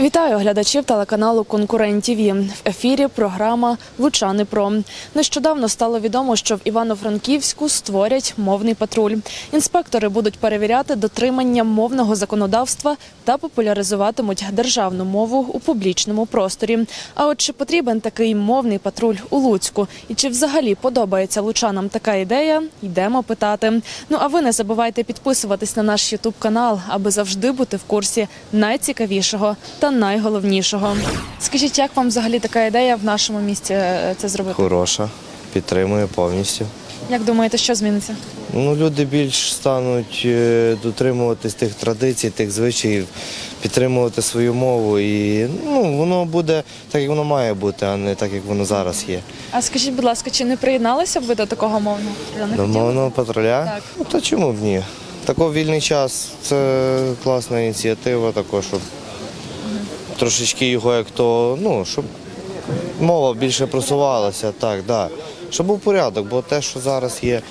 Вітаю глядачів телеканалу Конкурент ТІВІ. В ефірі програма Лучани Про. Нещодавно стало відомо, що в Івано-Франківську створять мовний патруль. Інспектори будуть перевіряти дотримання мовного законодавства та популяризуватимуть державну мову у публічному просторі. А от чи потрібен такий мовний патруль у Луцьку? І чи взагалі подобається лучанам така ідея? Йдемо питати. Ну а ви не забувайте підписуватись на наш Ютуб канал, аби завжди бути в курсі найцікавішого та найголовнішого. Скажіть, як вам взагалі така ідея в нашому місті е, це зробити? Хороша, підтримую повністю. Як думаєте, що зміниться? Ну, люди більш стануть е, дотримуватись тих традицій, тих звичаїв, підтримувати свою мову. І ну, воно буде так, як воно має бути, а не так, як воно зараз є. А скажіть, будь ласка, чи не приєдналися б ви до такого мовного? патруля? До мовного патруля? Так. Ну, та чому б ні? Такий вільний час це класна ініціатива, також, щоб трошечки його як то, ну, щоб мова більше просувалася, так, да. Щоб був порядок, бо те, що зараз є.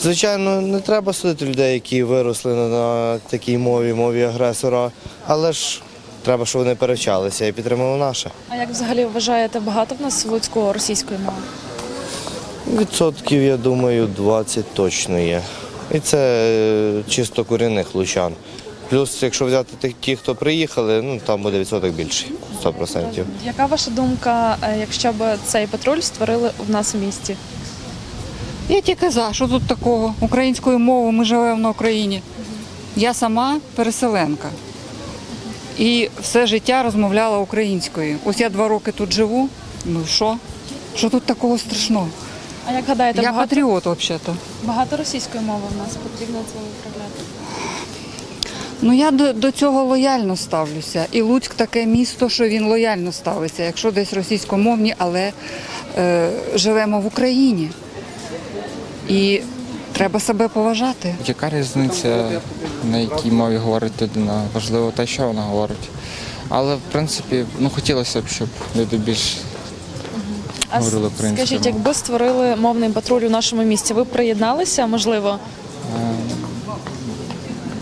Звичайно, не треба судити людей, які виросли на, такій мові, мові агресора, але ж треба, щоб вони перевчалися і підтримали наше. А як взагалі вважаєте, багато в нас в Луцьку російської мови? Відсотків, я думаю, 20 точно є. І це е, чисто корінних лучан. Плюс, якщо взяти ті, хто приїхали, ну там буде відсоток більший, 100%. Яка ваша думка, е, якщо б цей патруль створили в нас в місті? Я тільки за, що тут такого? Українською мовою ми живемо на Україні. Я сама переселенка. І все життя розмовляла українською. Ось я два роки тут живу. Ну що? Що тут такого страшного? А як гадаєте, Я багато, патріот взагалі-то. багато російської мови в нас потрібно це виправляти? Ну я до, до цього лояльно ставлюся. І Луцьк таке місто, що він лояльно ставиться, якщо десь російськомовні, але е, живемо в Україні. І треба себе поважати. Яка різниця, на якій мові говорить людина? Важливо те, що вона говорить. Але в принципі, ну хотілося б, щоб люди більш А говорили українською. скажіть, якби створили мовний патруль у нашому місті, ви б приєдналися, можливо?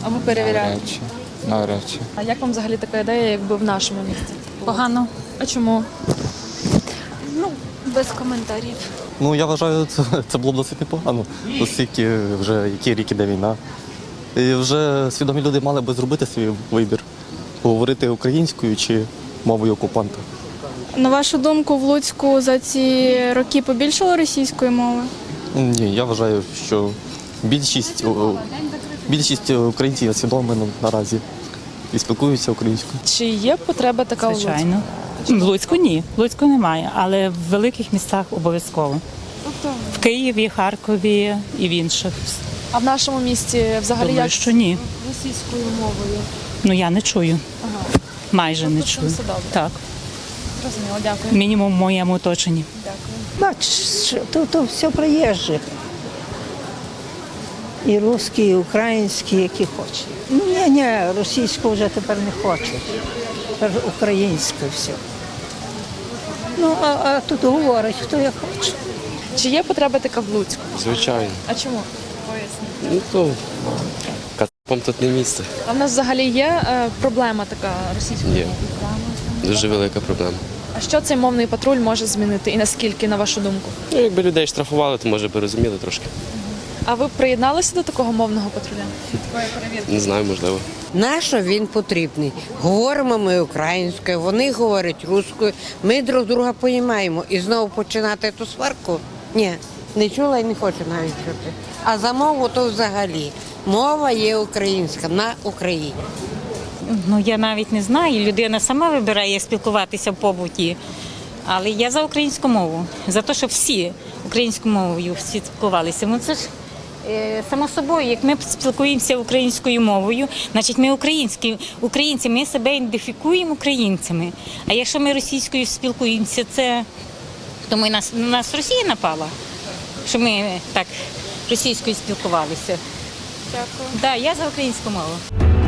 А ви перевіряєте? навряд чи. Навряд чи. А як вам взагалі така ідея, якби в нашому місті? Погано. А чому? Ну, без коментарів. Ну я вважаю, це, це було б досить непогано, оскільки вже який рік іде війна. І вже свідомі люди мали би зробити свій вибір, говорити українською чи мовою окупанта. На вашу думку, в Луцьку за ці роки побільшало російської мови? Ні, я вважаю, що більшість, о, більшість українців є свідомими наразі і спілкуються українською. Чи є потреба така? Звичайно. В Луцьку ні, в Луцьку немає, але в великих містах обов'язково. Тобто В Києві, Харкові і в інших. А в нашому місті взагалі Думаю, як що ні. російською мовою? Ну я не чую. Майже не Тобто чую. все добре. Так, Зрозуміло, дякую. мінімум в моєму оточенні. Бачиш, то, то все приїжджі. І русські, і українські, які хочуть. Ну, ні, ні, російську вже тепер не хочуть. Тепер українську все. Ну, а, а тут говорять, хто як хоче. Чи є потреба така в Луцьку? Звичайно. А чому? Поясніть. Ну то кацапам тут не місце. А в нас взагалі є е, проблема така російської Є. Дуже велика проблема. А що цей мовний патруль може змінити і наскільки, на вашу думку? Ну, якби людей штрафували, то може би розуміли трошки. А ви б приєдналися до такого мовного патруля? Такої перевірки. Не знаю, можливо. Нащо він потрібний? Говоримо ми українською, вони говорять руською, ми друг друга розуміємо. І знову починати ту сварку? Ні, не чула і не хочу навіть чути. А за мову то взагалі. Мова є українська на Україні. Ну я навіть не знаю. Людина сама вибирає спілкуватися в побуті. Але я за українську мову, за те, щоб всі українською мовою спілкувалися. Ну це ж само собою, як ми спілкуємося українською мовою, значить ми українські українці, ми себе ідентифікуємо українцями. А якщо ми російською спілкуємося, це то ми нас на нас Росія напала, що ми так російською спілкувалися. Дякую. Да, я за українську мову.